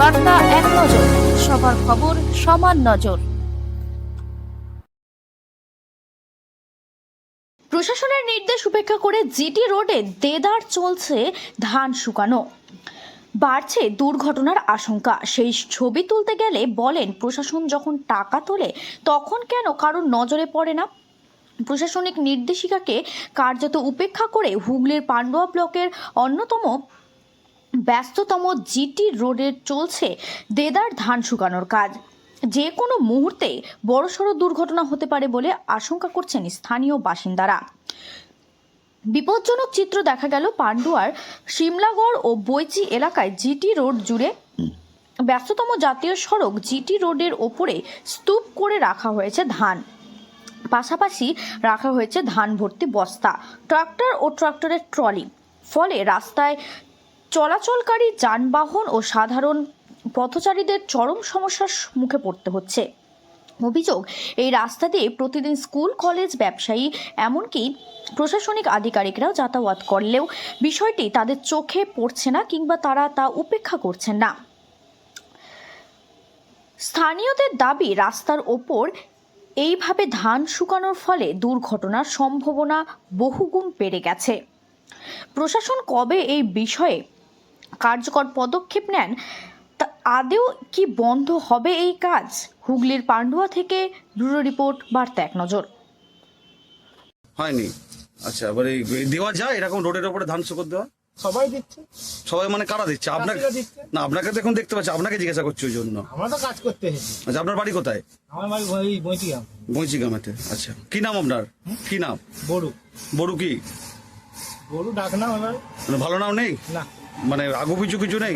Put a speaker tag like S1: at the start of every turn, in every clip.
S1: বার্তা এক নজর, সবার খবর সমান নজর। প্রশাসনের নির্দেশ উপেক্ষা করে জিটি রোডে দেদার চলছে ধান শুকানো। বাড়ছে দুর্ঘটনার আশঙ্কা। সেই ছবি তুলতে গেলে বলেন, প্রশাসন যখন টাকা তোলে, তখন কেন কারোর নজরে পড়ে না? প্রশাসনিক নির্দেশিকাকে কার্যত উপেক্ষা করে হুগলির পান্ডুয়া ব্লকের অন্যতম ব্যস্ততম জিটি রোডে চলছে দেদার ধান শুকানোর কাজ। যে কোনো মুহূর্তে বড়সড় দুর্ঘটনা হতে পারে বলে আশঙ্কা করছেন স্থানীয় বাসিন্দারা। বিপজ্জনক চিত্র দেখা গেল পান্ডুয়ার সিমলাগড় ও বৈচি এলাকায় জিটি রোড জুড়ে। ব্যস্ততম জাতীয় সড়ক জিটি রোডের ওপরে স্তূপ করে রাখা হয়েছে ধান। পাশাপাশি রাখা হয়েছে ধান ভর্তি বস্তা, ট্রাক্টর ও ট্রাক্টরের ট্রলি। ফলে রাস্তায় চলাচলকারী যানবাহন ও সাধারণ পথচারীদের চরম সমস্যার মুখে পড়তে হচ্ছে। অভিযোগ, এই রাস্তা দিয়ে প্রতিদিন স্কুল, কলেজ, ব্যবসায়ী, এমনকি প্রশাসনিক আধিকারিকরাও যাতায়াত করলেও বিষয়টি তাদের চোখে পড়ছে না কিংবা তারা তা উপেক্ষা করছেন না। স্থানীয়দের দাবি, রাস্তার ওপর এইভাবে ধান শুকানোর ফলে দুর্ঘটনার সম্ভাবনা বহুগুণ বেড়ে গেছে। প্রশাসন কবে এই বিষয়ে কার্যকর পদক্ষেপ নেন তা আদেও কি বন্ধ হবে এই কাজ? হুগলির পান্ডুয়া থেকে ব্যুরো রিপোর্ট বার্তা এক নজর।
S2: হয়নি। আচ্ছা এবার এই দেওয়া যায় এরকম রোডের ওপরে ধান শুকর দেওয়া
S3: সবাই দিচ্ছে।
S2: সবাই মানে কারা দিচ্ছে? আপনাকে না আপনাকে তো এখন দেখতে পাচ্ছি আপনাকে জিজ্ঞাসা করছি ওই জন্য।
S3: আমরা তো কাজ করতে
S2: আচ্ছা আপনার বাড়ি কোথায়?
S3: আমার বাড়ি ওই বইটিগ্রাম
S2: বইচি আচ্ছা কি নাম আপনার? কি নাম?
S3: বড়ু।
S2: বড়ু কি?
S3: বড়ু ডাক না এবার
S2: মানে ভালো নাম নেই?
S3: না।
S2: মানে আগু পিছু কিছু নেই?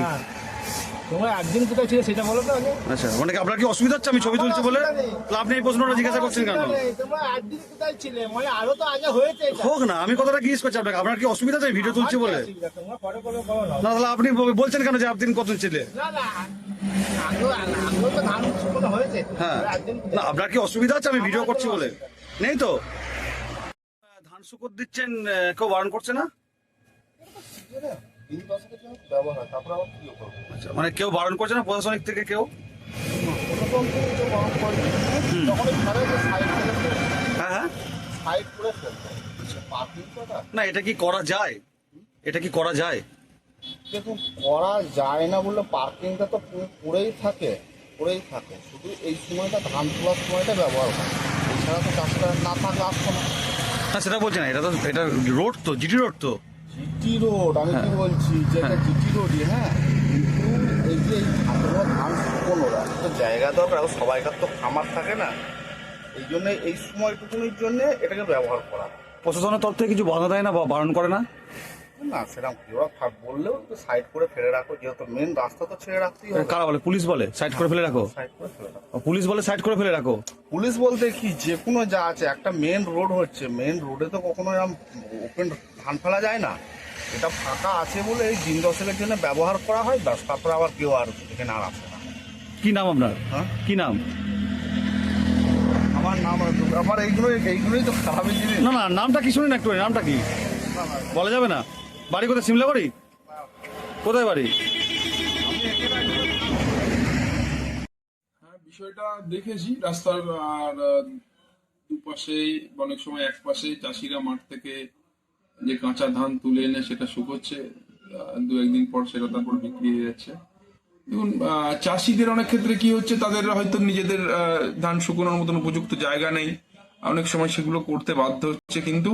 S3: তোমরা একদিন কোথায় ছিল সেটা বলো তো আগে।
S2: আচ্ছা মানে আপনার কি অসুবিধা হচ্ছে? আমি ছবি তুলছি বলে আপনি এই প্রশ্নটা জিজ্ঞাসা করছেন কেন?
S3: তোমরা একদিন কোথায় ছিলে? মানে আরও তো আগে হয়েছে
S2: হোক না আমি কথাটা জিজ্ঞেস করছি আপনাকে। আপনার কি অসুবিধা আছে ভিডিও তুলছি বলে।
S3: না
S2: তাহলে আপনি বলছেন কেন যে আপনি কত ছিলে?
S3: না না
S2: হ্যাঁ। না আপনার কি অসুবিধা আছে আমি ভিডিও করছি বলে। নেই। তো? ধান শুকর দিচ্ছেন কেউ বারণ করছে না?
S4: দিন দশেকের জন্য ব্যবহার তারপর আবার কি করব।
S2: আচ্ছা, মানে কেউ বারণ করছে না প্রশাসনিক থেকে কেউ?
S4: তখন ওই ঘরে সাইড করে
S2: হ্যাঁ হ্যাঁ।
S4: সাইড করে ফেলতো পার্কিং করা
S2: না এটা কি করা যায়? এটা কি করা যায়?
S4: দেখুন করা যায় না বললে পার্কিংটা তো পড়েই থাকে পড়েই থাকে। শুধু এই সময়টা ধান তোলার সময়টা ব্যবহার করে এছাড়া তো চাষটা না থাকলে আসতো না।
S2: সেটা বলছে না এটা তো এটা রোড তো জিটি রোড তো।
S4: জিটি রোড আমি কি বলছি যে এটা জিটি রোডই হ্যাঁ? কিন্তু এই যে এই ধানগুলো ধান শুকনো তো জায়গা দরকার সবাইকার তো খামার থাকে না। এই জন্য এই সময়টুকুনির জন্য এটাকে ব্যবহার করা।
S2: প্রশাসনের তরফ থেকে কিছু বাধা দেয় না বা বারণ করে না?
S4: না সেরকম কি ওরা বললেও একটু সাইড করে ফেলে রাখো যেহেতু মেন রাস্তা তো ছেড়ে রাখতেই হবে।
S2: কারা বলে? পুলিশ বলে সাইড করে ফেলে রাখো।
S4: সাইড করে ফেলে রাখো।
S2: পুলিশ বলে সাইড করে ফেলে রাখো।
S4: পুলিশ বলতে কি যে কোনো যা আছে একটা মেন রোড হচ্ছে মেন রোডে তো কখনো এরকম ওপেন ধান ফেলা যায় না। এটা ফাঁকা আছে বলে এই দিন দশেকের জন্য ব্যবহার করা হয় ব্যাস তারপরে আবার কেউ আর এখানে আর আসে না।
S2: কি নাম আপনার?
S4: হ্যাঁ?
S2: কি নাম?
S4: আমার নাম আর- আমার এইগুলোই এইগুলোই তো খারাপই জিনিস।
S2: না না নামটা কি শুনুন একটু নামটা কি? বলা যাবে না। বাড়ি কোথায়? সিমলা বাড়ি? কোথায় বাড়ি?
S5: হ্যাঁ বিষয়টা দেখেছি রাস্তার আর আহ, দুপাশেই অনেক সময় এক পাশে চাষিরা মাঠ থেকে যে কাঁচা ধান তুলে এনে সেটা শুকোচ্ছে দু একদিন পর সেটা তারপর বিক্রি হয়ে যাচ্ছে। দেখুন চাষিদের অনেক ক্ষেত্রে কি হচ্ছে, তাদের হয়তো নিজেদের ধান শুকোনোর মতন উপযুক্ত জায়গা নেই। অনেক সময় সেগুলো করতে বাধ্য হচ্ছে, কিন্তু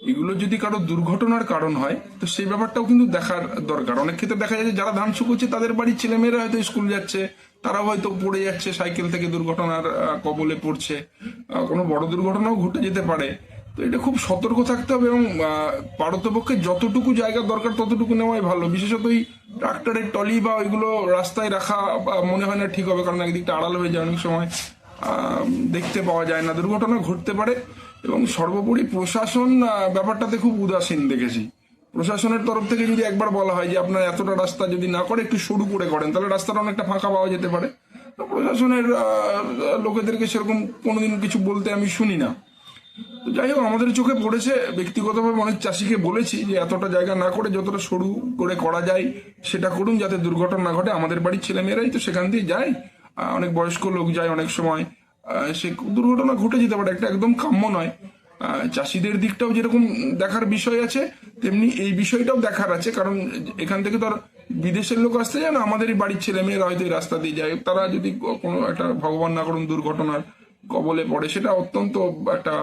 S5: এগুলো যদি কারও দুর্ঘটনার কারণ হয়, তো সেই ব্যাপারটাও কিন্তু দেখার দরকার। অনেক ক্ষেত্রে দেখা যায় যারা ধান শুকোচ্ছে, তাদের বাড়ির ছেলেমেয়েরা হয়তো স্কুল যাচ্ছে, তারাও হয়তো পড়ে যাচ্ছে, সাইকেল থেকে দুর্ঘটনার কবলে পড়ছে। কোনো বড় দুর্ঘটনাও ঘটে যেতে পারে। তো এটা খুব সতর্ক থাকতে হবে এবং পারতপক্ষে যতটুকু জায়গা দরকার ততটুকু নেওয়াই ভালো। বিশেষত ওই ট্রাক্টরের টলি বা ওইগুলো রাস্তায় রাখা মনে হয় না ঠিক হবে, কারণ একদিকটা আড়াল হয়ে যায়, অনেক সময় দেখতে পাওয়া যায় না। দুর্ঘটনা ঘটতে পারে এবং সর্বোপরি প্রশাসন ব্যাপারটাতে খুব উদাসীন দেখেছি। প্রশাসনের তরফ থেকে যদি একবার বলা হয় যে আপনার এতটা রাস্তা যদি না করে একটু সরু করে করেন, তাহলে রাস্তাটা অনেকটা ফাঁকা পাওয়া যেতে পারে। তো প্রশাসনের লোকেদেরকে সেরকম কোনোদিন কিছু বলতে আমি শুনি না। যাই হোক, আমাদের চোখে পড়েছে। ব্যক্তিগতভাবে অনেক চাষিকে বলেছি যে, এতটা জায়গা না করে যতটা সরু করে করা যায়, সেটা করুন যাতে দুর্ঘটনা ঘটে। আমাদের বাড়ির ছেলেমেয়েরাই তো সেখান দিয়ে যায়। অনেক বয়স্ক লোক যায় অনেক সময়। সে দুর্ঘটনা ঘটে যেতে পারে, একটা একদম কাম্য নয়। চাষিদের দিকটাও যেরকম দেখার বিষয় আছে, তেমনি এই বিষয়টাও দেখার আছে। কারণ এখান থেকে তো আর বিদেশের লোক আসতে যায় না, আমাদেরই বাড়ির ছেলে মেয়েরা হয়তো এই রাস্তা দিয়ে যায়। তারা যদি কোনো একটা ভগবান না করুন দুর্ঘটনার কবলে পড়ে, সেটা অত্যন্ত একটা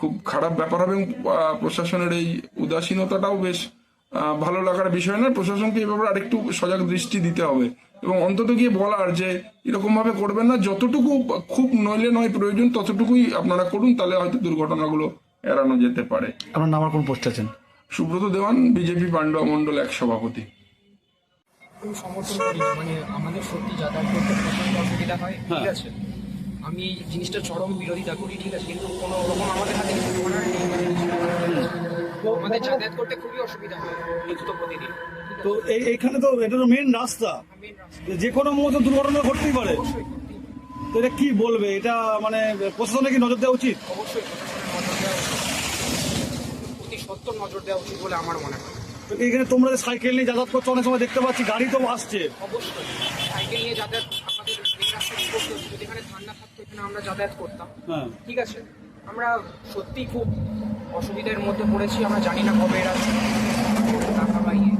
S5: খুব খারাপ ব্যাপার হবে এবং প্রশাসনের এই উদাসীনতাটাও বেশ ভালো লাগার বিষয় নয়। প্রশাসনকে এই ব্যাপারে আরেকটু সজাগ দৃষ্টি দিতে হবে এবং অন্তত গিয়ে বলার যে এরকম ভাবে করবেন না যতটুকু খুব নইলে নয় প্রয়োজন ততটুকুই আপনারা করুন তাহলে হয়তো দুর্ঘটনাগুলো এড়ানো যেতে পারে।
S6: আপনার নাম আর কোন পোস্ট আছেন?
S5: সুব্রত দেওয়ান বিজেপি পাণ্ডব মণ্ডল এক সভাপতি।
S7: সমর্থন করি মানে আমাদের সত্যি যাতায়াত করতে প্রচণ্ড অসুবিধা হয় ঠিক আছে? আমি এই জিনিসটা চরম বিরোধিতা করি ঠিক আছে কিন্তু কোনো রকম আমাদের হাতে কিছু করার নেই মানে আমাদের যাতায়াত করতে খুবই অসুবিধা হয় প্রতিদিন।
S2: তো এই- এইখানে তো এটা তো মেন রাস্তা।
S7: মেন রাস্তা।
S2: যে কোনো মুহূর্তে দুর্ঘটনা ঘটতেই পারে। তো এটা কি বলবে? এটা মানে প্রশাসনে কি নজর দেওয়া উচিত?
S7: অবশ্যই প্রশাসনের নজর দেওয়া উচিত। অতি সত্তর নজর দেওয়া উচিত বলে আমার মনে হয়।
S2: তো এখানে তোমরা সাইকেল নিয়ে যাতায়াত করছ অনেক সময় দেখতে পাচ্ছি গাড়ি তো আসছে।
S7: অবশ্যই। সাইকেল নিয়ে যাতায়াত আমাদের এখানে ঠান্ডা আমরা যাতায়াত করতাম।
S2: হ্যাঁ।
S7: ঠিক আছে? আমরা সত্যি খুব অসুবিধার মধ্যে পড়েছি আমরা জানি না কবে এরা টাকা পাইয়ে।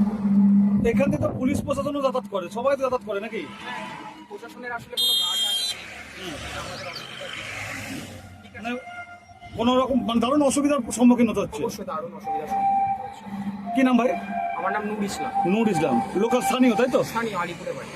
S2: এখান থেকে তো পুলিশ প্রশাসনও যাতায়াত করে সবাই তো যাতায়াত করে নাকি?
S7: প্রশাসনের আসলে কোনো গার্ড
S2: মানে কোনো রকম মানে দারুণ অসুবিধার সম্মুখীন হতে হচ্ছে?
S7: অবশ্যই দারুণ অসুবিধার সম্মুখীন।
S2: কি নাম ভাই?
S7: আমার নাম নুর ইসলাম।
S2: নূর ইসলাম লোকাল স্থানীয় তাই তো?
S7: স্থানীয় আলিপুরে বাড়ি।